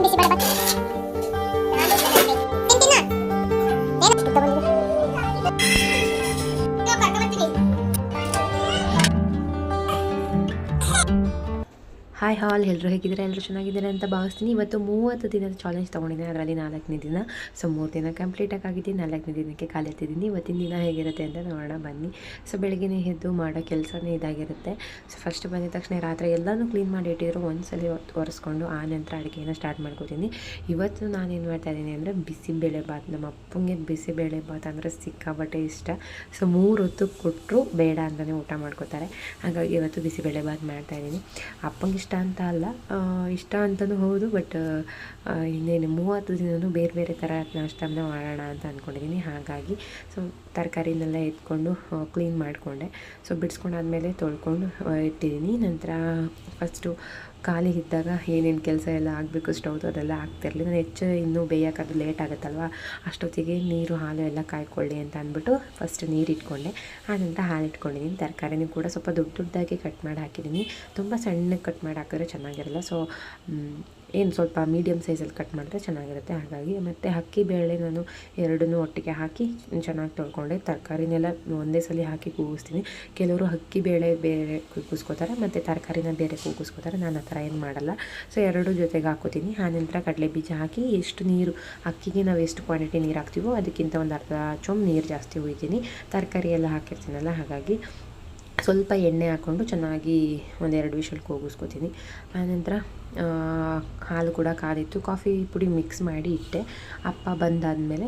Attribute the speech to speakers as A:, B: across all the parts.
A: 你是爸爸。ಹಾಲ್ ಎಲ್ಲರೂ ಹೇಗಿದ್ದಾರೆ ಎಲ್ಲರೂ ಚೆನ್ನಾಗಿದ್ದಾರೆ ಅಂತ ಭಾವಿಸ್ತೀನಿ. ಇವತ್ತು ಮೂವತ್ತು ದಿನದ ಚಾಲೆಂಜ್ ತೊಗೊಂಡಿದ್ದೀನಿ. ಅದರಲ್ಲಿ ನಾಲ್ಕನೇ ದಿನ. ಸೊ ಮೂರು ದಿನ ಕಂಪ್ಲೀಟಾಗಿ ಆಗಿದ್ದೀನಿ ನಾಲ್ಕನೇ ದಿನಕ್ಕೆ ಕಾಲೆತ್ತಿದ್ದೀನಿ ಇವತ್ತಿನ ದಿನ ಹೇಗಿರುತ್ತೆ ಅಂತ ನೋಡೋಣ, ಬನ್ನಿ. ಸೊ ಬೆಳಗ್ಗೆ ಎದ್ದು ಮಾಡೋ ಕೆಲಸನೇ ಇದಾಗಿರುತ್ತೆ. ಸೊ ಫಸ್ಟ್ ಬಂದಿದ ತಕ್ಷಣ ರಾತ್ರಿ ಎಲ್ಲನೂ ಕ್ಲೀನ್ ಮಾಡಿ ಇಟ್ಟಿದ್ರು. ಒಂದ್ಸಲ ಒರೆಸ್ಕೊಂಡು ಆ ನಂತರ ಅಡುಗೆನ ಸ್ಟಾರ್ಟ್ ಮಾಡ್ಕೋತೀನಿ. ಇವತ್ತು ನಾನೇನು ಮಾಡ್ತಾ ಇದ್ದೀನಿ ಅಂದರೆ ಬಿಸಿಬೇಳೆ ಬಾತ್. ನಮ್ಮ ಅಪ್ಪಂಗೆ ಬಿಸಿಬೇಳೆ ಬಾತ್ ಅಂದರೆ ಸಿಕ್ಕಾಬಟ್ಟೆ ಇಷ್ಟ. ಸೊ ಮೂರು ಹೊತ್ತು ಕೊಟ್ಟರು ಬೇಡ ಅಂತಲೇ ಊಟ ಮಾಡ್ಕೋತಾರೆ. ಹಾಗಾಗಿ ಇವತ್ತು ಬಿಸಿಬೇಳೆ ಬಾತ್ ಮಾಡ್ತಾಯಿದ್ದೀನಿ ಅಪ್ಪಂಗೆ ಇಷ್ಟ ಅಂತ ಅಲ್ಲ. ಇಷ್ಟ ಅಂತಲೂ ಹೌದು ಬಟ್ ಇನ್ನೇನು ಮೂವತ್ತು ದಿನವೂ ಬೇರೆ ಬೇರೆ ಥರ ನಾಷ್ಟನ ಮಾಡೋಣ ಅಂತ ಅಂದ್ಕೊಂಡಿದ್ದೀನಿ ಹಾಗಾಗಿ, ಸೊ, ತರಕಾರಿನೆಲ್ಲ ಎತ್ಕೊಂಡು ಕ್ಲೀನ್ ಮಾಡಿಕೊಂಡೆ. ಸೊ ಬಿಡಿಸ್ಕೊಂಡಾದ್ಮೇಲೆ ತೊಳ್ಕೊಂಡು ಇಟ್ಟಿದ್ದೀನಿ. ನಂತರ ಫಸ್ಟು ಖಾಲಿ ಇದ್ದಾಗ ಏನೇನು ಕೆಲಸ ಎಲ್ಲ ಆಗಬೇಕು ಸ್ಟೌ ಅದೆಲ್ಲ ಆಗ್ತಿರಲಿಲ್ಲ ನಾನು ಹೆಚ್ಚು ಇನ್ನೂ ಬೇಯೋಕ್ಕದು ಲೇಟ್ ಆಗುತ್ತಲ್ವ? ಅಷ್ಟೊತ್ತಿಗೆ ನೀರು, ಹಾಲು ಎಲ್ಲ ಕಾಯ್ಕೊಳ್ಳಿ ಅಂತ ಅಂದ್ಬಿಟ್ಟು ಫಸ್ಟ್ ನೀರು ಇಟ್ಕೊಂಡೆ. ಆನಂತರ ಹಾಲು ಇಟ್ಕೊಂಡಿದ್ದೀನಿ. ತರಕಾರಿನೂ ಕೂಡ ಸ್ವಲ್ಪ ದೊಡ್ಡ ದೊಡ್ಡದಾಗಿ ಕಟ್ ಮಾಡಿ ಹಾಕಿದ್ದೀನಿ. ತುಂಬ ಸಣ್ಣಗೆ ಕಟ್ ಮಾಡಿ ಹಾಕಿದ್ರೆ ಚೆನ್ನಾಗಿರಲ್ಲ. ಸೊ ಏನು ಸ್ವಲ್ಪ ಮೀಡಿಯಮ್ ಸೈಜಲ್ಲಿ ಕಟ್ ಮಾಡಿದ್ರೆ ಚೆನ್ನಾಗಿರುತ್ತೆ. ಹಾಗಾಗಿ ಮತ್ತು ಅಕ್ಕಿ ಬೇಳೆ ನಾನು ಎರಡನ್ನೂ ಒಟ್ಟಿಗೆ ಹಾಕಿ ಚೆನ್ನಾಗಿ ತೊಳ್ಕೊಂಡೆ. ತರಕಾರಿನೆಲ್ಲ ಒಂದೇ ಸಲ ಹಾಕಿ ಕೂಗಿಸ್ತೀನಿ. ಕೆಲವರು ಅಕ್ಕಿ ಬೇಳೆ ಬೇರೆ ಕೂಗಿಸ್ಕೋತಾರೆ, ಮತ್ತು ತರಕಾರಿನ ಬೇರೆ ಕೂಗಿಸ್ಕೋತಾರೆ. ನಾನು ಆ ಥರ ಏನು ಮಾಡಲ್ಲ. ಸೊ ಎರಡು ಜೊತೆಗೆ ಹಾಕೋತೀನಿ. ಆನಂತರ ಕಡಲೆ ಬೀಜ ಹಾಕಿ ಎಷ್ಟು ನೀರು ಅಕ್ಕಿಗೆ ನಾವು ಎಷ್ಟು ಕ್ವಾಂಟಿಟಿ ನೀರು ಹಾಕ್ತೀವೋ ಅದಕ್ಕಿಂತ ಒಂದು ಅರ್ಧ ಚೊಂಬು ನೀರು ಜಾಸ್ತಿ ಹುಯ್ತೀನಿ ತರಕಾರಿ ಎಲ್ಲ ಹಾಕಿರ್ತೀನಲ್ಲ, ಹಾಗಾಗಿ ಸ್ವಲ್ಪ ಎಣ್ಣೆ ಹಾಕ್ಕೊಂಡು ಚೆನ್ನಾಗಿ ಒಂದೆರಡು ವಿಷಲ್ ಕೂಗಿಸ್ಕೊತೀನಿ ಆನಂತರ ಹಾಲು ಕೂಡ ಕಾದಿತ್ತು. ಕಾಫಿ ಪುಡಿ ಮಿಕ್ಸ್ ಮಾಡಿ ಇಟ್ಟೆ. ಅಪ್ಪ ಬಂದಾದಮೇಲೆ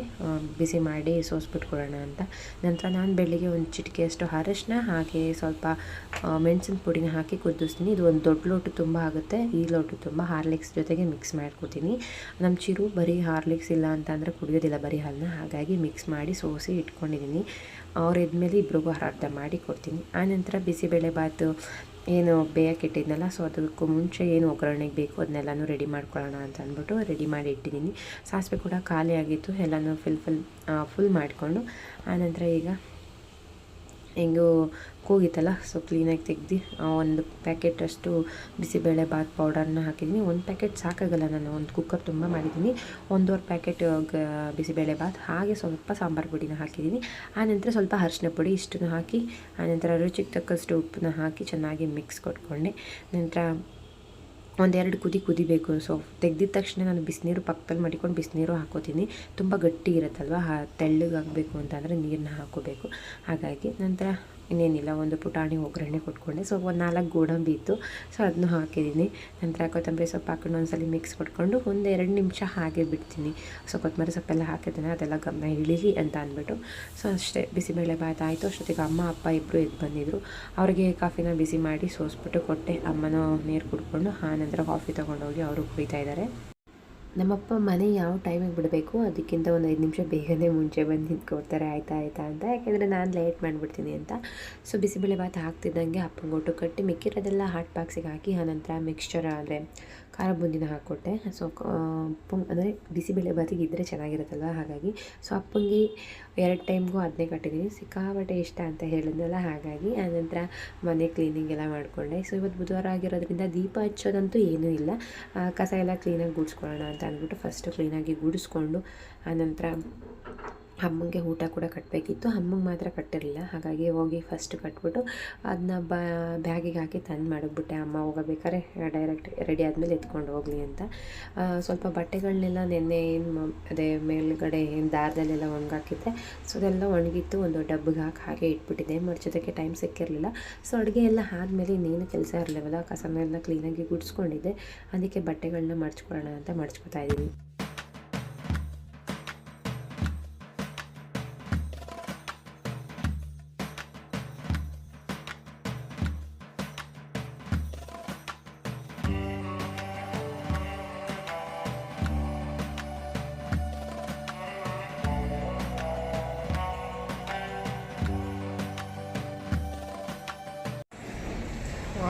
A: ಬಿಸಿ ಮಾಡಿ ಸೋಸ್ಬಿಟ್ಟು ಕೊಡೋಣ ಅಂತ. ನಂತರ ನಾನು ಬೆಳಿಗ್ಗೆ ಒಂದು ಚಿಟಿಕೆಯಷ್ಟು ಅರಶಿನ, ಹಾಗೆ ಸ್ವಲ್ಪ ಮೆಣಸಿನ ಪುಡಿನ ಹಾಕಿ ಕುದಿಸ್ತೀನಿ. ಇದು ಒಂದು ದೊಡ್ಡ ಲೋಟು ತುಂಬ ಆಗುತ್ತೆ. ಈ ಲೋಟು ತುಂಬ ಹಾರ್ಲಿಕ್ಸ್ ಜೊತೆಗೆ ಮಿಕ್ಸ್ ಮಾಡ್ಕೊತೀನಿ. ನಮ್ಮ ಚಿರು ಬರೀ ಹಾರ್ಲಿಕ್ಸ್ ಇಲ್ಲ ಅಂತಂದರೆ ಕುಡಿಯೋದಿಲ್ಲ ಬರೀ ಹಾಲನ್ನ ಹಾಗಾಗಿ ಮಿಕ್ಸ್ ಮಾಡಿ ಸೋಸಿ ಇಟ್ಕೊಂಡಿದ್ದೀನಿ ಅವ್ರು ಇದ್ಮೇಲೆ ಇಬ್ರಿಗೂ ಅರ್ಧ ಮಾಡಿ ಕೊಡ್ತೀನಿ. ಆನಂತರ ಬಿಸಿಬೇಳೆಬಾತು ಏನು ಬೇಯಕ್ಕೆ ಇಟ್ಟಿದ್ನಲ್ಲ ಸೊ ಅದಕ್ಕೂ ಮುಂಚೆ ಏನು ಒಗ್ಗರಣೆಗೆ ಬೇಕು ಅದನ್ನೆಲ್ಲನೂ ರೆಡಿ ಮಾಡ್ಕೊಳ್ಳೋಣ ಅಂತ ಅಂದ್ಬಿಟ್ಟು ರೆಡಿ ಮಾಡಿ ಇಟ್ಟಿದ್ದೀನಿ. ಸಾಸಿವೆ ಕೂಡ ಖಾಲಿ ಆಗಿತ್ತು ಎಲ್ಲನೂ ಫಿಲ್ ಫುಲ್ ಫುಲ್ ಮಾಡಿಕೊಂಡು. ಆನಂತರ ಈಗ ಹೆಂಗೂ ಕೂಗಿತ್ತಲ್ಲ ಸೊ ಕ್ಲೀನಾಗಿ ತೆಗ್ದು ಒಂದು ಪ್ಯಾಕೆಟ್ ಅಷ್ಟು ಬಿಸಿಬೇಳೆ ಬಾತ್ ಪೌಡರ್ನ ಹಾಕಿದ್ದೀನಿ ಒಂದು ಪ್ಯಾಕೆಟ್ ಸಾಕಾಗಲ್ಲ ನಾನು, ಒಂದು ಕುಕ್ಕರ್ ತುಂಬ ಮಾಡಿದ್ದೀನಿ. ಒಂದೂವರೆ ಪ್ಯಾಕೆಟ್ ಗ, ಬಿಸಿಬೇಳೆ ಬಾತ್, ಹಾಗೆ ಸ್ವಲ್ಪ ಸಾಂಬಾರು ಪುಡಿನ ಹಾಕಿದ್ದೀನಿ. ಆನಂತರ ಸ್ವಲ್ಪ ಅರಿಶಿನ ಪುಡಿ ಇಷ್ಟನ್ನು ಹಾಕಿ ಆನಂತರ ರುಚಿಗೆ ತಕ್ಕಷ್ಟು ಉಪ್ಪನ್ನ ಹಾಕಿ ಚೆನ್ನಾಗಿ ಮಿಕ್ಸ್ ಕೊಟ್ಕೊಂಡೆ. ನಂತರ ಒಂದೆರಡು ಕುದಿ ಕುದಿಬೇಕು. ಸೊ ತೆಗೆದಿದ ತಕ್ಷಣ ನಾನು ಬಿಸಿನೀರು ಪಕ್ಕದಲ್ಲಿ ಮಾಡಿಕೊಂಡು ಬಿಸಿನೀರು ಹಾಕೋತೀನಿ. ತುಂಬ ಗಟ್ಟಿ ಇರುತ್ತಲ್ವ ತೆಳ್ಳಗಾಗಬೇಕು ಅಂತಂದರೆ ನೀರನ್ನ ಹಾಕೋಬೇಕು. ಹಾಗಾಗಿ ನಂತರ ಇನ್ನೇನಿಲ್ಲ, ಒಂದು ಪುಟಾಣಿ, ಒಗ್ಗರಣೆ ಕೊಟ್ಕೊಂಡೆ. ಸೊ, ಒಂದು ನಾಲ್ಕು ಗೋಡಂಬಿ ಇತ್ತು. ಸೊ ಅದನ್ನು ಹಾಕಿದ್ದೀನಿ. ನಂತರ ಕೊತ್ತಂಬರಿ ಸೊಪ್ಪು ಹಾಕೊಂಡು ಒಂದ್ಸಲ ಮಿಕ್ಸ್ ಕೊಟ್ಕೊಂಡು ಒಂದು ಎರಡು ನಿಮಿಷ ಹಾಗೆ ಬಿಡ್ತೀನಿ. ಸೊ, ಕೊತ್ತಂಬರಿ ಸೊಪ್ಪೆಲ್ಲ ಹಾಕಿದ್ದೀನಿ ಅದೆಲ್ಲ ಗಮನ ಇಳಿಲಿ ಅಂತ ಅಂದ್ಬಿಟ್ಟು. ಸೊ, ಅಷ್ಟೇ. ಬಿಸಿಬೇಳೆ ಬಾತ್ ಆಯಿತು. ಅಷ್ಟೊತ್ತಿಗೆ ಅಮ್ಮ, ಅಪ್ಪ ಇಬ್ಬರು ಎದ್ದು ಬಂದಿದ್ದರು ಅವರಿಗೆ ಕಾಫಿನ ಬಿಸಿ ಮಾಡಿ ಸೋಸ್ಬಿಟ್ಟು ಕೊಟ್ಟೆ. ಅಮ್ಮನೂ ನೀರು ಕುಡ್ಕೊಂಡು, ಆ ನಂತರ ಕಾಫಿ ತೊಗೊಂಡೋಗಿ ಅವರು ಕುಡಿತಾ ಇದ್ದಾರೆ. ನಮ್ಮಪ್ಪ ಮನೆ ಯಾವ ಟೈಮಿಗೆ ಬಿಡಬೇಕು? ಅದಕ್ಕಿಂತ ಒಂದು ಐದು ನಿಮಿಷ ಬೇಗನೆ ಮುಂಚೆ ಬಂದು ನಿಂತ್ಕೊಡ್ತಾರೆ. ಆಯ್ತಾ ಆಯ್ತಾ ಅಂತ. ಯಾಕೆಂದರೆ ನಾನು ಲೇಟ್ ಮಾಡಿಬಿಡ್ತೀನಿ ಅಂತ. ಸೊ ಬಿಸಿಬೇಳೆ ಭಾತ್ ಹಾಕ್ತಿದ್ದಂಗೆ ಅಪ್ಪಂಗೆ ಒಟ್ಟು ಕಟ್ಟಿ ಮಿಕ್ಕಿರೋದೆಲ್ಲ ಹಾಟ್ ಬಾಕ್ಸಿಗೆ ಹಾಕಿ ಆನಂತರ ಮಿಕ್ಸ್ಚರ್ ಅಂದರೆ ಖಾರ ಬೂಂದಿನ ಹಾಕ್ಕೊಟ್ಟೆ. ಸೊ ಅಪ್ಪಂಗೆ ಅಂದರೆ ಬಿಸಿಬೇಳೆ ಬಾತಿಗೆ ಇದ್ದರೆ ಚೆನ್ನಾಗಿರುತ್ತಲ್ವ? ಹಾಗಾಗಿ ಸೊ ಅಪ್ಪಂಗೆ ಎರಡು ಟೈಮ್ಗೂ ಅದನ್ನೇ ಕಟ್ಟಿದ್ದೀನಿ ಸಿಕ್ಕಾಪಟ್ಟೆ ಇಷ್ಟ ಅಂತ ಹೇಳಿದ್ನಲ್ಲ, ಹಾಗಾಗಿ ಆನಂತರ ಮನೆ ಕ್ಲೀನಿಂಗ್ ಎಲ್ಲ ಮಾಡಿಕೊಂಡೆ. ಸೊ ಇವತ್ತು ಬುಧವಾರ ಆಗಿರೋದ್ರಿಂದ ದೀಪ ಹಚ್ಚೋದಂತೂ ಏನೂ ಇಲ್ಲ. ಕಸ ಎಲ್ಲ ಕ್ಲೀನಾಗಿ ಗುಡಿಸ್ಕೊಳ್ಳೋಣ ಅಂತ ಅಂದ್ಬಿಟ್ಟು ಫಸ್ಟು ಕ್ಲೀನಾಗಿ ಗುಡಿಸ್ಕೊಂಡು ಆನಂತರ ಅಮ್ಮಂಗೆ ಊಟ ಕೂಡ ಕಟ್ಟಬೇಕಿತ್ತು ಅಮ್ಮಂಗೆ ಮಾತ್ರ ಕಟ್ಟಿರಲಿಲ್ಲ. ಹಾಗಾಗಿ ಹೋಗಿ ಫಸ್ಟ್ ಕಟ್ಬಿಟ್ಟು ಅದನ್ನ ಬ್ಯಾಗಿಗೆ ಹಾಕಿ ತಂದು ಮಾಡಿಬಿಟ್ಟೆ. ಅಮ್ಮ ಹೋಗಬೇಕಾದ್ರೆ ಡೈರೆಕ್ಟ್ ರೆಡಿ ಆದಮೇಲೆ ಎತ್ಕೊಂಡು ಹೋಗಲಿ ಅಂತ. ಸ್ವಲ್ಪ ಬಟ್ಟೆಗಳನ್ನೆಲ್ಲ ನೆನ್ನೆ ಏನು ಅದೇ ಮೇಲ್ಗಡೆ ಏನು ದಾರದಲ್ಲೆಲ್ಲ ಒಣಗಾಕಿದ್ದೆ. ಸೊ ಅದೆಲ್ಲ ಒಣಗಿತ್ತು. ಒಂದು ಡಬ್ಬಿಗೆ ಹಾಕಿ ಹಾಗೆ ಇಟ್ಬಿಟ್ಟಿದ್ದೆ. ಮಡ್ಚೋದಕ್ಕೆ ಟೈಮ್ ಸಿಕ್ಕಿರಲಿಲ್ಲ. ಸೊ ಅಡುಗೆ ಎಲ್ಲ ಆದಮೇಲೆ ಇನ್ನೇನು ಕೆಲಸ ಇರಲಿಲ್ಲ ಕಸನೆಲ್ಲ ಕ್ಲೀನಾಗಿ ಗುಡಿಸ್ಕೊಂಡಿದ್ದೆ. ಅದಕ್ಕೆ ಬಟ್ಟೆಗಳನ್ನ ಮಡ್ಚ್ಕೊಳ್ಳೋಣ ಅಂತ ಮಡ್ಚ್ಕೊತಾ ಇದ್ದೀನಿ.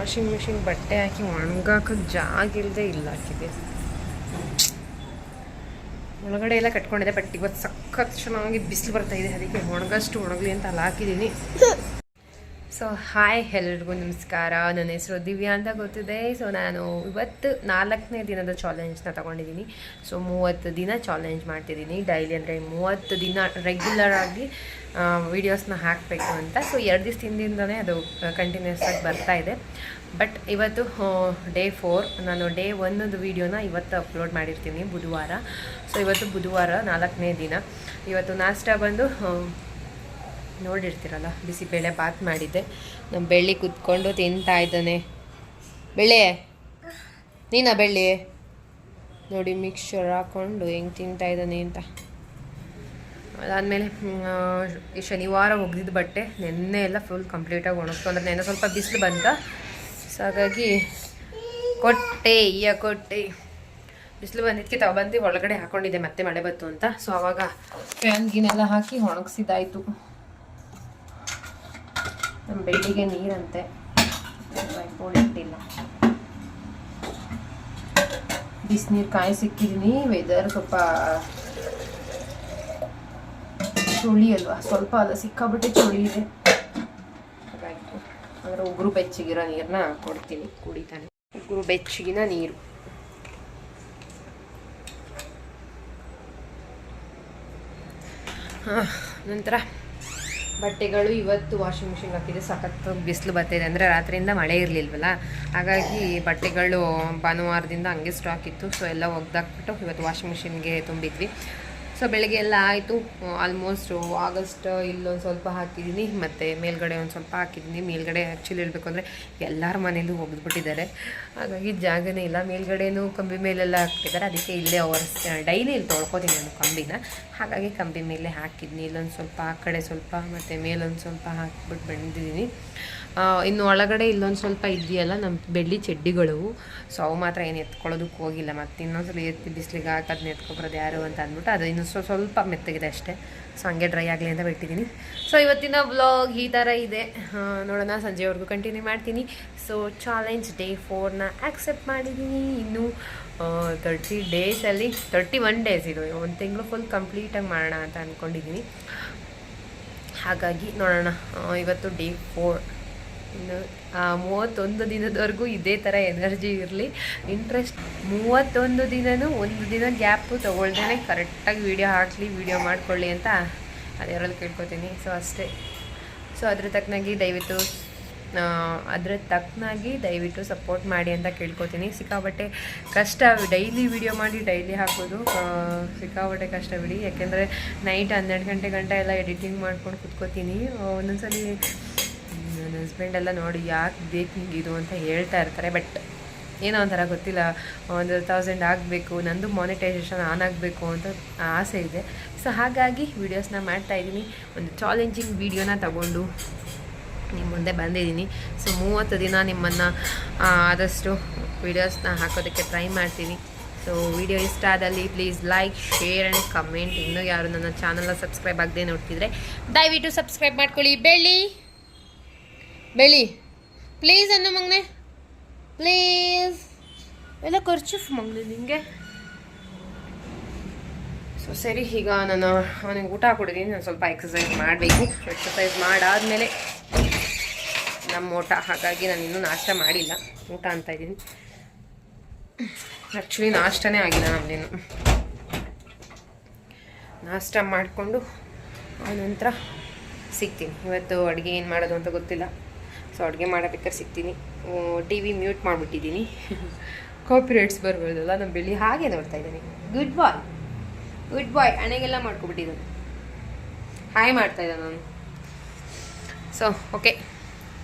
A: ವಾಷಿಂಗ್ ಮಿಷಿನ್ ಬಟ್ಟೆ ಹಾಕಿ ಒಣಗಾಕೋದು ಜಾಗ ಇಲ್ಲದೆ ಇಲ್ಲ ಹಾಕಿದೆ ಒಳಗಡೆ ಎಲ್ಲ ಕಟ್ಕೊಂಡಿದೆ ಬಟ್ ಇವತ್ತು ಸಖತ್ ಚೆನ್ನಾಗಿ ಬಿಸಿಲು ಬರ್ತಾ ಇದೆ. ಅದಕ್ಕೆ ಒಣಗಷ್ಟು ಒಣಗಲಿ ಅಂತ ಅಲ್ಲಿ ಹಾಕಿದ್ದೀನಿ. ಸೊ ಹಾಯ್ ಎಲ್ಲರಿಗೂ ನಮಸ್ಕಾರ. ನನ್ನ ಹೆಸರು ದಿವ್ಯಾ ಅಂತ ಗೊತ್ತಿದೆ. ಸೊ ನಾನು ಇವತ್ತು ನಾಲ್ಕನೇ ದಿನದ ಚಾಲೆಂಜ್ನ ತೊಗೊಂಡಿದ್ದೀನಿ. ಸೊ ಮೂವತ್ತು ದಿನ ಚಾಲೆಂಜ್ ಮಾಡ್ತಿದ್ದೀನಿ. ಡೈಲಿ ಅಂದರೆ ಮೂವತ್ತು ದಿನ ರೆಗ್ಯುಲರ್ ಆಗಿ ವೀಡಿಯೋಸ್ನ ಹಾಕಬೇಕು ಅಂತ. ಸೊ ಎರಡು ದಿವಸ ಹಿಂದಿಂದನೇ ಅದು ಕಂಟಿನ್ಯೂಸ್ ಆಗಿ ಬರ್ತಾ ಇದೆ. ಬಟ್ ಇವತ್ತು ಡೇ ಫೋರ್ ನಾನು ಡೇ ಒಂದೊಂದು ವೀಡಿಯೋನ ಇವತ್ತು ಅಪ್ಲೋಡ್ ಮಾಡಿರ್ತೀನಿ, ಬುಧವಾರ. ಸೊ ಇವತ್ತು ಬುಧವಾರ ನಾಲ್ಕನೇ ದಿನ. ಇವತ್ತು ನಾಷ್ಟ ಬಂದು ನೋಡಿರ್ತೀರಲ್ಲ ಬಿಸಿಬೇಳೆ ಬಾತ್ ಮಾಡಿದ್ದೆ. ನಮ್ಮ ಬೆಳ್ಳಿ ಕುತ್ಕೊಂಡು ತಿಂತಾ ಇದ್ದಾನೆ. ಬೆಳ್ಳಿ ನೀನಾ ಬೆಳ್ಳಿ? ನೋಡಿ ಮಿಕ್ಸ್ಚರ್ ಹಾಕ್ಕೊಂಡು ಹೆಂಗೆ ತಿಂತಾ ಇದ್ದಾನೆ ಅಂತ. ಅದಾದಮೇಲೆ ಈ ಶನಿವಾರ ಒಗೆದಿದ್ದ ಬಟ್ಟೆ ನೆನ್ನೆ ಎಲ್ಲ ಫುಲ್ ಕಂಪ್ಲೀಟಾಗಿ ಒಣಗ್ತು. ಅಂದರೆ ನೆನ್ನೆ ಸ್ವಲ್ಪ ಬಿಸಿಲು ಬಂತ. ಸೊ ಹಾಗಾಗಿ ಕೊಟ್ಟೆ ಇಯ್ಯ ಕೊಟ್ಟೆ. ಬಿಸಿಲು ಬಂದಿದ್ದಕ್ಕೆ ತಾವು ಬಂದು ಒಳಗಡೆ ಹಾಕೊಂಡಿದ್ದೆ, ಮತ್ತೆ ಮಳೆ ಬಂತು ಅಂತ. ಸೊ ಅವಾಗ ಫ್ಯಾನ್ ಗೀನೆಲ್ಲ ಹಾಕಿ ಒಣಗಿಸಿದಾಯಿತು ನಮ್ಮ ಬೆಳ್ಳಿಗೆ ನೀರಂತೆ. ಇಟ್ಟಿಲ್ಲ. ಬಿಸಿನೀರು ಕಾಯಿ ಸಿಕ್ಕಿದ್ದೀನಿ ವೆದರ್ ಸ್ವಲ್ಪ ಚಳಿ ಅಲ್ವಾ? ಸ್ವಲ್ಪ ಅದು ಸಿಕ್ಕಾಬಿಟ್ಟೆ ಚಳಿ ಇದೆ. ಅಂದ್ರೆ ಉಗುರು ಬೆಚ್ಚಗಿರೋ ನೀರನ್ನ ಕೊಡ್ತೀನಿ, ಕುಡಿತಾನೆ. ಉಗುರು ಬೆಚ್ಚಗಿನ ನೀರು. ನಂತರ ಬಟ್ಟೆಗಳು ಇವತ್ತು ವಾಷಿಂಗ್ ಮಿಷಿನ್ ಹಾಕಿದೆ ಸಖತ್ ಬಿಸಿಲು ಬರ್ತಿದೆ. ಅಂದರೆ ರಾತ್ರಿಯಿಂದ ಮಳೆ ಇರಲಿಲ್ವಲ್ಲ? ಹಾಗಾಗಿ ಬಟ್ಟೆಗಳು ಭಾನುವಾರದಿಂದ ಹಂಗೆ ಸ್ಟಾಕ್ ಇತ್ತು. ಸೊ ಎಲ್ಲ ಒಗ್ದಾಕ್ಬಿಟ್ಟು ಇವತ್ತು ವಾಷಿಂಗ್ ಮಿಷಿನ್ಗೆ ತುಂಬಿದ್ವಿ. ಸೊ ಬೆಳಗ್ಗೆ ಎಲ್ಲ ಆಯಿತು. ಆಲ್ಮೋಸ್ಟ್ ಆಗಸ್ಟ್ ಇಲ್ಲೊಂದು ಸ್ವಲ್ಪ ಹಾಕಿದ್ದೀನಿ ಮತ್ತು ಮೇಲ್ಗಡೆ ಒಂದು ಸ್ವಲ್ಪ ಹಾಕಿದ್ದೀನಿ ಮೇಲ್ಗಡೆ ಆ್ಯಕ್ಚುಲಿ ಹೇಳಬೇಕು ಅಂದರೆ ಎಲ್ಲರ ಮನೇಲೂ ಒಗೆದ್ಬಿಟ್ಟಿದ್ದಾರೆ. ಹಾಗಾಗಿ ಜಾಗನೇ ಇಲ್ಲ. ಮೇಲ್ಗಡೆನೂ ಕಂಬಿ ಮೇಲೆಲ್ಲ ಹಾಕ್ತಿದ್ದಾರೆ. ಅದಕ್ಕೆ ಇಲ್ಲೇ ಅವರ್ಸ್ ಡೈಲಿ ಇಲ್ಲಿ ತೊಳ್ಕೊತೀನಿ ನಾನು ಕಂಬಿನ. ಹಾಗಾಗಿ ಕಂಬಿ ಮೇಲೆ ಹಾಕಿದ್ದೀನಿ ಇಲ್ಲೊಂದು ಸ್ವಲ್ಪ ಆ ಕಡೆ ಸ್ವಲ್ಪ, ಮತ್ತು ಮೇಲೊಂದು ಸ್ವಲ್ಪ ಹಾಕಿಬಿಟ್ಟು ಬಂದಿದ್ದೀನಿ ಇನ್ನು ಒಳಗಡೆ ಇಲ್ಲೊಂದು ಸ್ವಲ್ಪ ಇದೆಯಲ್ಲ ನಮ್ಮ ಬೆಳ್ಳಿ ಚಡ್ಡಿಗಳು. ಸೊ ಅವು ಮಾತ್ರ ಏನು ಎತ್ಕೊಳ್ಳೋದಕ್ಕೆ ಹೋಗಿಲ್ಲ. ಮತ್ತು ಇನ್ನೊಂದ್ಸಲ ಎತ್ತಿ ಬಿಸಿಲಿಗೆ ಹಾಕೋದನ್ನ ಎತ್ಕೊಬರೋದು ಯಾರು ಅಂತ ಅಂದ್ಬಿಟ್ಟು ಅದು ಇನ್ನು ಸ್ವ- ಸ್ವಲ್ಪ ಮೆತ್ತಗಿದೆ ಅಷ್ಟೇ. ಸೊ, ಹಂಗೆ ಡ್ರೈ ಆಗಲಿ ಅಂತ ಬಿಟ್ಟಿದ್ದೀನಿ. ಸೊ ಇವತ್ತಿನ ಬ್ಲಾಗ್ ಈ ಥರ ಇದೆ. ನೋಡೋಣ, ಸಂಜೆವರೆಗೂ ಕಂಟಿನ್ಯೂ ಮಾಡ್ತೀನಿ. ಸೊ ಚಾಲೆಂಜ್ ಡೇ ಫೋರ್ನ ಆಕ್ಸೆಪ್ಟ್ ಮಾಡಿದ್ದೀನಿ ಇನ್ನೂ ತರ್ಟಿ ಡೇಸಲ್ಲಿ ತರ್ಟಿ ಒನ್ ಡೇಸ್ ಇದು. ಒಂದು ತಿಂಗಳು ಫುಲ್ ಕಂಪ್ಲೀಟಾಗಿ ಮಾಡೋಣ ಅಂತ ಅಂದ್ಕೊಂಡಿದ್ದೀನಿ ಹಾಗಾಗಿ, ನೋಡೋಣ ಇವತ್ತು ಡೇ ಫೋರ್ ಇನ್ನು ಮೂವತ್ತೊಂದು ದಿನದವರೆಗೂ ಇದೇ ಥರ ಎನರ್ಜಿ ಇರಲಿ. ಇಂಟ್ರೆಸ್ಟ್ ಮೂವತ್ತೊಂದು ದಿನವೂ ಒಂದು ದಿನ ಗ್ಯಾಪು ತೊಗೊಳ್ದೇ ಕರೆಕ್ಟಾಗಿ ವೀಡಿಯೋ ಹಾಕಲಿ, ವೀಡಿಯೋ ಮಾಡ್ಕೊಳ್ಳಿ ಅಂತ ಅದರಲ್ಲಿ ಕೇಳ್ಕೊತೀನಿ. ಸೊ ಅಷ್ಟೇ. ಸೊ ಅದ್ರ ತಕ್ಕನಾಗಿ ದಯವಿಟ್ಟು ಅದ್ರ ತಕ್ಕನಾಗಿ ದಯವಿಟ್ಟು ಸಪೋರ್ಟ್ ಮಾಡಿ ಅಂತ ಕೇಳ್ಕೊತೀನಿ. ಸಿಕ್ಕಾಬಟ್ಟೆ ಕಷ್ಟ ಡೈಲಿ ವಿಡಿಯೋ ಮಾಡಿ ಡೈಲಿ ಹಾಕೋದು ಸಿಕ್ಕಾಬಟ್ಟೆ ಕಷ್ಟ ಬಿಡಿ. ಯಾಕೆಂದರೆ, ನೈಟ್ ಹನ್ನೆರಡು ಗಂಟೆ ಗಂಟೆ ಎಲ್ಲ ಎಡಿಟಿಂಗ್ ಮಾಡ್ಕೊಂಡು ಕುತ್ಕೋತೀನಿ. ಒಂದೊಂದ್ಸಲಿ ನನ್ನ ಹಸ್ಬೆಂಡ್ ಎಲ್ಲ ನೋಡಿ ಯಾಕೆ ಬೇಕು ಇದು ಅಂತ ಹೇಳ್ತಾ ಇರ್ತಾರೆ. ಬಟ್ ಏನೋ ಒಂಥರ ಗೊತ್ತಿಲ್ಲ. ಒಂದು ತೌಸಂಡ್ ಆಗಬೇಕು, ನಂದು ಮಾನಿಟೈಸೇಷನ್ ಆನ್ ಆಗಬೇಕು ಅಂತ ಆಸೆ ಇದೆ. ಸೊ ಹಾಗಾಗಿ ವೀಡಿಯೋಸ್ನ ಮಾಡ್ತಾ ಇದ್ದೀನಿ. ಒಂದು ಚಾಲೆಂಜಿಂಗ್ ವೀಡಿಯೋನ ತಗೊಂಡು ನಿಮ್ಮ ಮುಂದೆ ಬಂದಿದ್ದೀನಿ. ಸೊ ಮೂವತ್ತು ದಿನ ನಿಮ್ಮನ್ನು ಆದಷ್ಟು ವೀಡಿಯೋಸ್ನ ಹಾಕೋದಕ್ಕೆ ಟ್ರೈ ಮಾಡ್ತೀನಿ. ಸೊ ವಿಡಿಯೋ ಇಷ್ಟ ಆದಲ್ಲಿ please like share and comment ಇನ್ನೂ ಯಾರು ನನ್ನ ಚಾನಲ್ನ ಸಬ್ಸ್ಕ್ರೈಬ್ ಆಗದೆ ನೋಡ್ತಿದ್ರೆ ದಯವಿಟ್ಟು ಸಬ್ಸ್ಕ್ರೈಬ್ ಮಾಡ್ಕೊಳ್ಳಿ. ಬೆಳ್ಳಿ! ಬೆಳ್ಳಿ. ಪ್ಲೀಸ್ ಅನ್ನು ಮಗನೆ. ಪ್ಲೀಸ್ ಎಲ್ಲ ಖರ್ಚು ಮಗನೆ ನಿಮಗೆ ಸೊ ಸರಿ ಈಗ ನಾನು ಅವನಿಗೆ ಊಟ ಕೊಡಿದ್ದೀನಿ ನಾನು ಸ್ವಲ್ಪ ಎಕ್ಸಸೈಸ್ ಮಾಡಬೇಕು. ಎಕ್ಸಸೈಸ್ ಮಾಡಾದಮೇಲೆ ನಮ್ಮ ಊಟ. ಹಾಗಾಗಿ ನಾನು ಇನ್ನೂ ನಾಷ್ಟ ಮಾಡಿಲ್ಲ. ಊಟ ಅಂತ ಇದ್ದೀನಿ. ಆ್ಯಕ್ಚುಲಿ ನಾಷ್ಟನೇ ಆಗಿಲ್ಲ ನಮ್ಮದೇನು ನಾಷ್ಟ ಮಾಡಿಕೊಂಡು ಆನಂತರ ಸಿಗ್ತೀನಿ. ಇವತ್ತು ಅಡುಗೆ ಏನು ಮಾಡೋದು ಅಂತ ಗೊತ್ತಿಲ್ಲ. ಸೊ ಅಡುಗೆ ಮಾಡಬೇಕಾದ್ರೆ ಸಿಗ್ತೀನಿ. ಟಿ ವಿ ಮ್ಯೂಟ್ ಮಾಡಿಬಿಟ್ಟಿದ್ದೀನಿ. ಕಾಪಿ ರೈಟ್ಸ್ ಬರ್ಬೋದಲ್ಲ ನಮ್ಮ ಬೆಳಿ ಹಾಗೆ ನೋಡ್ತಾ ಇದ್ದೀನಿ. ಗುಡ್ ಬಾಯ್ ಗುಡ್ ಬಾಯ್ ಹಣೆಗೆಲ್ಲ ಮಾಡ್ಕೊಬಿಟ್ಟಿದ್ದಾನೆ ಹಾಯ್ ಮಾಡ್ತಾ ನಾನು. So okay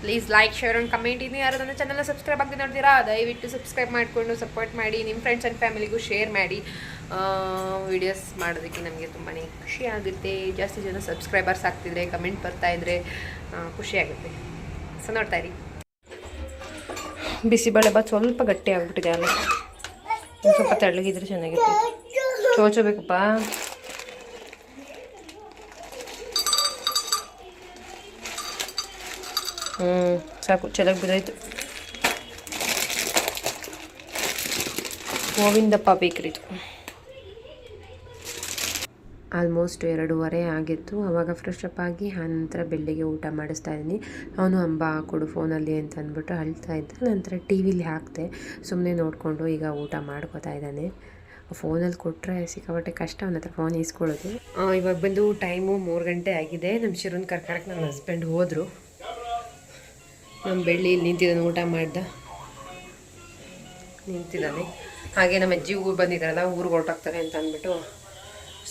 A: please like share and comment ಇನ್ನು ಯಾರು ನನ್ನ ಚಾನಲ್ನ ಸಬ್ಸ್ಕ್ರೈಬ್ ಆಗಿ ನೋಡ್ತೀರಾ, ದಯವಿಟ್ಟು ಸಬ್ಸ್ಕ್ರೈಬ್ ಮಾಡಿಕೊಂಡು ಸಪೋರ್ಟ್ ಮಾಡಿ. ನಿಮ್ಮ ಫ್ರೆಂಡ್ಸ್ ಆ್ಯಂಡ್ ಫ್ಯಾಮಿಲಿಗೂ ಶೇರ್ ಮಾಡಿ. ವಿಡಿಯೋಸ್ ಮಾಡೋದಕ್ಕೆ ನಮಗೆ ತುಂಬಾ ಖುಷಿ ಆಗುತ್ತೆ. ಜಾಸ್ತಿ ಜನ ಸಬ್ಸ್ಕ್ರೈಬರ್ಸ್ ಆಗ್ತಿದ್ರೆ ಕಮೆಂಟ್ ಬರ್ತಾಯಿದ್ರೆ ಖುಷಿಯಾಗುತ್ತೆ ಸೊ ನೋಡ್ತಾ ಇರಿ ಬಿಸಿಬೇಳೆ ಬಾತ್ ಸ್ವಲ್ಪ ಗಟ್ಟಿ ಅಲ್ಲ. ಸ್ವಲ್ಪ ತೆಳ್ಳಗಿದ್ರೆ ಚೆನ್ನಾಗಿರ್ತೈತೆ. ಚೋಚಬೇಕಪ್ಪ ಹ್ಞೂ ಸಾಕು, ಚೆನ್ನಾಗಿ ಬಿದ್ದೋಯ್ತು. ಗೋವಿಂದಪ್ಪ ಬೇಕ್ರಿದು ಆಲ್ಮೋಸ್ಟ್ ಎರಡೂವರೆ ಆಗಿತ್ತು. ಆವಾಗ ಫ್ರೆಶ್ ಅಪ್ ಆಗಿ ನಂತರ ಬೆಳ್ಳಿಗೆ ಊಟ ಮಾಡಿಸ್ತಾ ಇದ್ದೀನಿ. ಅವನು ಅಂಬ ಕೊಡು ಫೋನಲ್ಲಿ ಅಂತ ಅಂದ್ಬಿಟ್ಟು ಅಳ್ತಾ ಇದ್ದ. ನಂತರ ಟಿ ವಿಲಿ ಹಾಕಿದೆ. ಸುಮ್ಮನೆ ನೋಡಿಕೊಂಡು ಈಗ ಊಟ ಮಾಡ್ಕೋತಾ ಇದ್ದಾನೆ. ಫೋನಲ್ಲಿ ಕೊಟ್ಟರೆ ಸಿಕ್ಕಾಪಟ್ಟೆ ಕಷ್ಟ. ಅವನ ಹತ್ರ ಫೋನ್ ಇಸ್ಕೊಳ್ಳೋದು. ಇವಾಗ ಬಂದು ಟೈಮು ಮೂರು ಗಂಟೆ ಆಗಿದೆ. ನಮ್ಮ ಶಿರೂನ್ ಕರ್ಕರಕ್ಕೆ ನನ್ನ ಹಸ್ಬೆಂಡ್ ಹೋದರು. ನಮ್ಮ ಬೆಳ್ಳಿ ಇಲ್ಲಿ ನಿಂತಿದ್ದಾನೆ, ಊಟ ಮಾಡ್ದ. ನಿಂತಿದ್ದಾನೆ. ಹಾಗೆ ನಮ್ಮ ಅಜ್ಜಿ ಊರು ಬಂದಿದ್ದಾರಲ್ಲ, ಊರಿಗೆ ಹೊರಟೋಗ್ತಾರೆ ಅಂತ ಅಂದ್ಬಿಟ್ಟು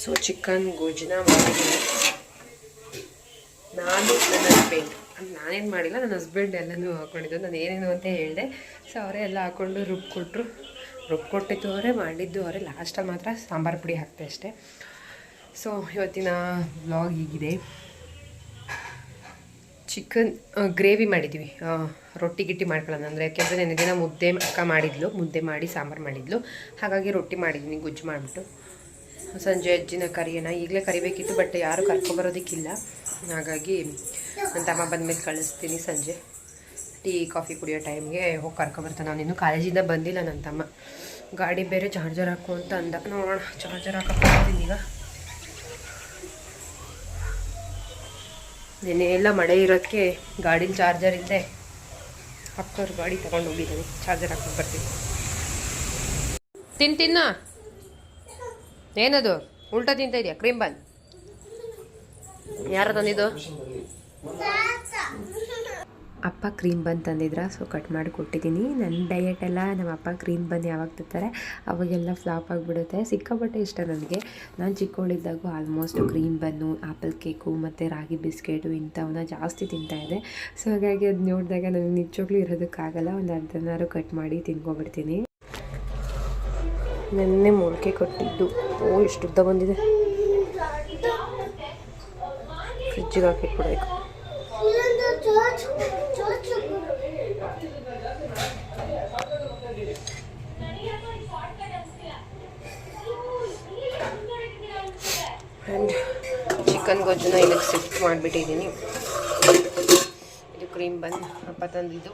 A: ಸೊ ಚಿಕನ್ ಗೊಜ್ಜಿನ ಮಾಡಿದ್ದೀನಿ ನಾನು ನನ್ನ ಹಸ್ಬೆಂಡ್ ನಾನೇನು ಮಾಡಿಲ್ಲ, ನನ್ನ ಹಸ್ಬೆಂಡ್ ಎಲ್ಲನೂ ಹಾಕ್ಕೊಂಡಿದ್ದು ನಾನು ಏನೇನು ಅಂತ ಹೇಳಿದೆ. ಸೊ ಅವರೇ ಎಲ್ಲ ಹಾಕ್ಕೊಂಡು ರುಬ್ಕೊಟ್ರು ರುಬ್ಕೊಟ್ಟಿದ್ದು ಅವರೇ, ಮಾಡಿದ್ದು ಅವರೇ. ಲಾಸ್ಟಲ್ಲಿ ಮಾತ್ರ ಸಾಂಬಾರು ಪುಡಿ ಹಾಕ್ತೆ ಅಷ್ಟೇ. ಸೊ ಇವತ್ತಿನ ಬ್ಲಾಗ್ ಹೀಗಿದೆ. ಚಿಕನ್ ಗ್ರೇವಿ ಮಾಡಿದ್ವಿ. ರೊಟ್ಟಿ ಗಿಟ್ಟಿ ಮಾಡ್ಕೊಳ್ಳೋಣ ಅಂದರೆ ಯಾಕೆಂದರೆ ನೆನೆದಿನ ಮುದ್ದೆ ಅಕ್ಕ ಮಾಡಿದ್ಲು. ಮುದ್ದೆ ಮಾಡಿ ಸಾಂಬಾರು ಮಾಡಿದ್ಲು. ಹಾಗಾಗಿ ರೊಟ್ಟಿ ಮಾಡಿದ್ದೀನಿ ಗುಜ್ಜು ಮಾಡಿಬಿಟ್ಟು. ಸಂಜೆ ಅಜ್ಜಿನ ಕರಿಯೋಣ. ಈಗಲೇ ಕರಿಬೇಕಿತ್ತು, ಬಟ್ ಯಾರು ಕರ್ಕೊಬರೋದಕ್ಕಿಲ್ಲ. ಹಾಗಾಗಿ ನನ್ನ ತಮ್ಮ ಬಂದಮೇಲೆ ಕಳಿಸ್ತೀನಿ ಸಂಜೆ. ಟೀ, ಕಾಫಿ ಕುಡಿಯೋ ಟೈಮ್ಗೆ ಹೋಗಿ ಕರ್ಕೊಬರ್ತಾನೆ. ಇನ್ನೂ ಕಾಲೇಜಿಂದ ಬಂದಿಲ್ಲ ನನ್ನ ತಮ್ಮ. ಗಾಡಿ ಬೇರೆ ಚಾರ್ಜರ್ ಹಾಕು ಅಂತ ಅಂದ. ನೋಡೋಣ, ಚಾರ್ಜರ್ ಹಾಕೋತೀನಿ ಈಗ. ನೆನೆ ಎಲ್ಲ ಮಳೆ ಇರೋದಕ್ಕೆ ಗಾಡೀಲಿ ಚಾರ್ಜರ್ ಇಲ್ಲದೆ ಅಕ್ಕವ್ರ ಗಾಡಿ ತೊಗೊಂಡು ಹೋಗಿದ್ದೀನಿ ಚಾರ್ಜರ್ ಹಾಕೊಂಡು ಬರ್ತೀನಿ. ತಿನ್ ಏನದು? ಉಲ್ಟಾ ತಿಂತ ಇದೆಯಾ? ಕ್ರೀಮ್ ಬನ್ ಯಾರ ತಂದಿದ್ದು? ಅಪ್ಪ ಕ್ರೀಮ್ ಬನ್ ತಂದಿದ್ರ ಸೊ ಕಟ್ ಮಾಡಿ ಕೊಟ್ಟಿದ್ದೀನಿ. ನನ್ನ ಡಯಟ್ ಎಲ್ಲ ನಮ್ಮ ಅಪ್ಪ ಕ್ರೀಮ್ ಬನ್ ಯಾವಾಗ ತಿಂತಾರೆ, ಅವಾಗೆಲ್ಲ ಫ್ಲಾಪ್ ಆಗಿಬಿಡುತ್ತೆ. ಸಿಕ್ಕಾಪಟ್ಟೆ ಇಷ್ಟ ನನಗೆ. ನಾನು ಚಿಕ್ಕವಳಿದ್ದಾಗೂ almost cream bun apple cake ಮತ್ತು ರಾಗಿ ಬಿಸ್ಕೆಟು ಇಂಥವನ್ನ ಜಾಸ್ತಿ ತಿಂತಾಯಿದ್ದೆ ಸೊ ಹಾಗಾಗಿ ಅದು ನೋಡಿದಾಗ ನನಗೆ ನಿಜವಾಗ್ಲೂ ಇರೋದಕ್ಕಾಗಲ್ಲ. ಒಂದು ಅರ್ಧನಾರು ಕಟ್ ಮಾಡಿ ತಿನ್ಕೊಬಿಡ್ತೀನಿ ನೆನ್ನೆ ಮೊಳಕೆ ಕಟ್ಟಿದ್ದು. ಓ, ಎಷ್ಟು ಉದ್ದ ಬಂದಿದೆ. ಫ್ರಿಜ್ಜಿಗೆ ಹಾಕಿಟ್ಬಿಡ್ಬೇಕು ಆ್ಯಂಡ್ ಚಿಕನ್ ಗೊಜ್ಜನ್ನ ಇದಕ್ಕೆ ಸಿಫ್ಟ್ ಮಾಡಿಬಿಟ್ಟಿದ್ದೀನಿ. ಇದು ಕ್ರೀಮ್ ಬನ್ ಹಬ್ಬ ತಂದಿದ್ದು.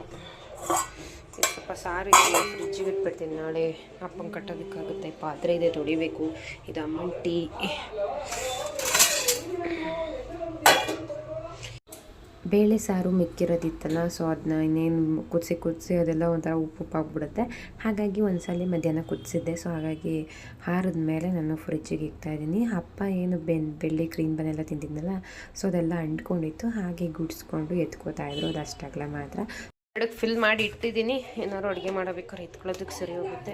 A: ಸ್ವಲ್ಪ ಸಾರು ಫ್ರಿಜ್ಜಿಗೆ ಇಟ್ಬಿಡ್ತೀನಿ. ನಾಳೆ ಅಪ್ಪನ ಕಟ್ಟೋದಕ್ಕಾಗುತ್ತೆ. ಪಾತ್ರೆ ಇದೆ ತೊಡಿಬೇಕು ಇದು ಅಮ್ಮನ ಟೀ ಬೇಳೆ ಸಾರು ಮಿಕ್ಕಿರೋದಿತ್ತಲ್ಲ ಸೊ ಅದನ್ನ ಇನ್ನೇನು ಕುದಿಸಿ ಕುದಿಸಿ ಅದೆಲ್ಲ ಒಂಥರ ಉಪ್ಪು ಉಪ್ಪಾಗ್ಬಿಡುತ್ತೆ ಹಾಗಾಗಿ ಒಂದ್ಸಲ ಮಧ್ಯಾಹ್ನ ಕುದಿಸಿದ್ದೆ. ಸೊ ಹಾಗಾಗಿ ಹಾರದ ಮೇಲೆ ನಾನು ಫ್ರಿಜ್ಜಿಗೆ ಇಕ್ತಾ ಇದ್ದೀನಿ. ಅಪ್ಪ ಏನು ಬೆನ್, ಬೆಳ್ಳಿ ಕ್ರೀಮ್ ಬನ್ನೆಲ್ಲ ತಿಂತಿದ್ನಲ್ಲ ಸೊ ಅದೆಲ್ಲ ಅಂಟ್ಕೊಂಡಿತ್ತು. ಹಾಗೆ ಗುಡಿಸ್ಕೊಂಡು ಎತ್ಕೋತಾ ಇದ್ರು. ಅದು ಅಷ್ಟಾಗಲ್ಲ ಮಾತ್ರ. ಅಡುಗೆ ಫಿಲ್ ಮಾಡಿ ಇಟ್ಟಿದ್ದೀನಿ. ಏನಾದ್ರು ಅಡುಗೆ ಮಾಡಬೇಕಾದ್ರೆ ಎತ್ಕೊಳ್ಳೋದಕ್ಕೆ ಸರಿ ಹೋಗುತ್ತೆ.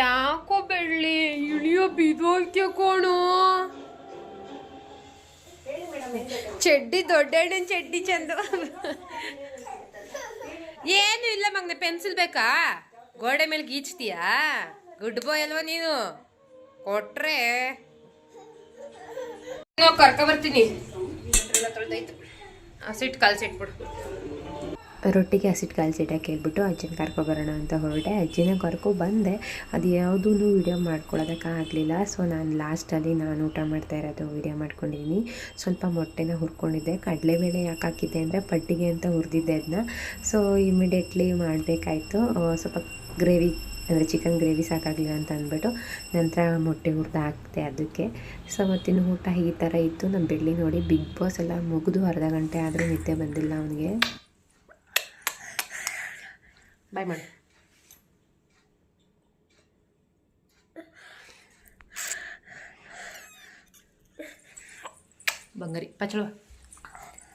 A: ಯಾಕೋ ಬೆಳ್ಳಿ, ಇಳಿಯೋ ಬಿದ್ದೋಗ್ತೀಯ ಕೋಣು. ಚಡ್ಡಿ ದೊಡ್ಡ ಚಡ್ಡಿ ಚಂದ. ಏನು ಇಲ್ಲ ಮಗನೆ ಪೆನ್ಸಿಲ್ ಬೇಕಾ? ಗೋಡೆ ಮೇಲೆ ಗೀಚ್ತೀಯಾ? ಗುಡ್ ಬಾಯ್ ಅಲ್ವಾ ನೀನು? ಕೊಟ್ರೆ. ಕರ್ಕೊ ಬರ್ತೀನಿ. ಹಸಿಟ್ಟು ಕಲ್ಸಿಟ್ಬಿಡು ರೊಟ್ಟಿಗೆ ಹಸಿಟ್ಟು ಕಲಸಿಟ್ಟಕ್ಕೆ ಹೇಳ್ಬಿಟ್ಟು ಅಜ್ಜಿನ ಕರ್ಕೊಬರೋಣ ಅಂತ ಹೊರಟೆ. ಅಜ್ಜಿನ ಕರ್ಕೊ ಬಂದೆ. ಅದು ಯಾವುದೂ ವಿಡಿಯೋ ಮಾಡ್ಕೊಳ್ಳೋದಕ್ಕಾಗಲಿಲ್ಲ ಸೊ ನಾನು ಲಾಸ್ಟಲ್ಲಿ ನಾನು ಊಟ ಮಾಡ್ತಾ ಇರೋದು ವಿಡಿಯೋ ಮಾಡ್ಕೊಂಡಿದ್ದೀನಿ ಸ್ವಲ್ಪ ಮೊಟ್ಟೆನ ಹುರ್ಕೊಂಡಿದ್ದೆ. ಕಡಲೆಬೇಳೆ ಯಾಕೆ ಹಾಕಿದ್ದೆ ಅಂದರೆ ಪಟ್ಟಿಗೆ ಅಂತ ಹುರಿದಿದ್ದೆ ಅದನ್ನ ಸೊ ಇಮಿಡಿಯೇಟ್ಲಿ ಮಾಡಬೇಕಾಯ್ತು. ಸ್ವಲ್ಪ ಗ್ರೇವಿ, ಅಂದರೆ ಚಿಕನ್ ಗ್ರೇವಿ ಸಾಕಾಗಲಿಲ್ಲ ಅಂತ ಅಂದ್ಬಿಟ್ಟು ನಂತರ ಮೊಟ್ಟೆ ಹುರಿದು ಹಾಕ್ತೆ ಅದಕ್ಕೆ ಸೊ ಮತ್ತಿನ ಊಟ ಈ ಥರ ಇತ್ತು. ನಮ್ಮ ಬೆಳ್ಳಿ ನೋಡಿ ಬಿಗ್ ಬಾಸ್ ಎಲ್ಲ ಮುಗಿದು ಅರ್ಧ ಗಂಟೆ ಆದರೂ ನಿದ್ದೆ ಬಂದಿಲ್ಲ ಅವನಿಗೆ. ಬಾಯ್ ಮಾಡಿ ಬಂಗಾರಿ ಪಚ್ಚಳ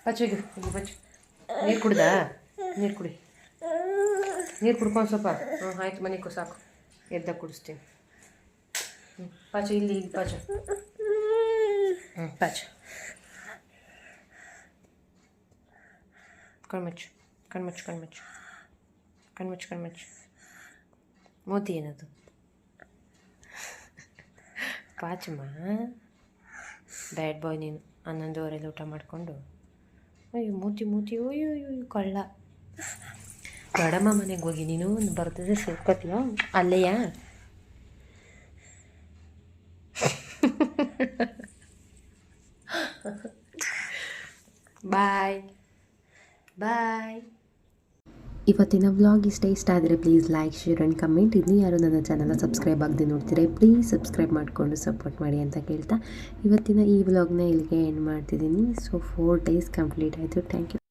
A: ಪಚ್ಚ ನೀರು ಕುಡ್ದಾ? ನೀರು ಕುಡಿ. ನೀರು ಕುಡ್ಕೊಂಡು ಸ್ವಲ್ಪ. ಹ್ಞೂ ಆಯ್ತು ಮನೆಗೂ ಸಾಕು. ಎದ್ದ ಕುಡಿಸ್ತೀನಿ. ಹ್ಞೂ ಪಾಚ ಇಲ್ಲಿ ಇಲ್ಲಿ ಪಾಚ. ಹ್ಞೂ ಪಾಚ. ಕಣ್ಮುಚ್ಚು ಕಣ್ಮುಚ್ಚು ಕಣ್ಮುಚ್ಚು. ಕಣ್ಮುಚ್ಚು ಕಣ್ಮುಚ್ಚು. ಮೋತಿ ಏನದು? ಪಾಚಮ್ಮ ಬ್ಯಾಡ್ ಬಾಯ್ ನೀನು. ಹನ್ನೊಂದುವರೆಲಿ ಊಟ ಮಾಡಿಕೊಂಡು. ಅಯ್ಯೋ ಮೂತಿ ಮೂತಿ. ಅಯ್ಯೋ ಅಯ್ಯೋ, ಕಳ್ಳ. ದೊಡ್ಡಮ್ಮ ಮನೆಗೆ ಹೋಗಿ ನೀನು ಬರ್ತದೆ ಸೇರ್ಕೋತೀಯ? ಅಲ್ಲಯ್ಯ. ಬಾಯ್. ಬಾಯ್. ಇವತ್ತಿನ ವ್ಲಾಗ್ ಇಷ್ಟ ಇಷ್ಟ ಆದರೆ please like share and comment ಇನ್ನೂ ಯಾರು ನನ್ನ ಚಾನಲ್ನ ಸಬ್ಸ್ಕ್ರೈಬ್ ಆಗದೆ ನೋಡ್ತೀರಾ ಪ್ಲೀಸ್ ಸಬ್ಸ್ಕ್ರೈಬ್ ಮಾಡಿಕೊಂಡು ಸಪೋರ್ಟ್ ಮಾಡಿ ಅಂತ ಕೇಳ್ತಾ ಇವತ್ತಿನ ಈ ವ್ಲಾಗ್ನ ಇಲ್ಲಿಗೆ ಎಂಡ್ ಮಾಡ್ತಿದ್ದೀನಿ. ಸೊ ಫೋರ್ ಡೇಸ್ ಕಂಪ್ಲೀಟ್ ಆಯಿತು. Thank you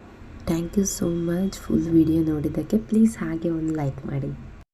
A: thank you so much full video ನೋಡಿದ್ದಕ್ಕೆ. ಪ್ಲೀಸ್ ಹಾಗೆ ಒಂದು ಲೈಕ್ ಮಾಡಿ.